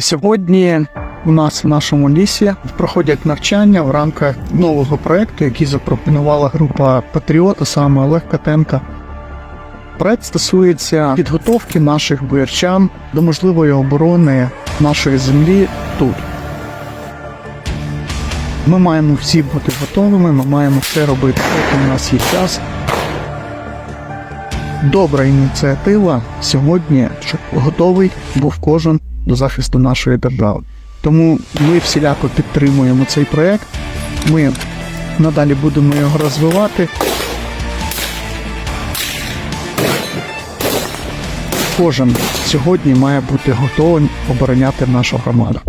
Сьогодні у нас в нашому лісі проходять навчання в рамках нового проекту, який запропонувала група Патріот, а саме Олег Катенка. Проект стосується підготовки наших боярчан до можливої оборони нашої землі тут. Ми маємо всі бути готовими, ми маємо все робити, поки у нас є час. Добра ініціатива сьогодні, щоб готовий був кожен до захисту нашої держави. Тому ми всіляко підтримуємо цей проект. Ми надалі будемо його розвивати. Кожен сьогодні має бути готовим обороняти нашу громаду.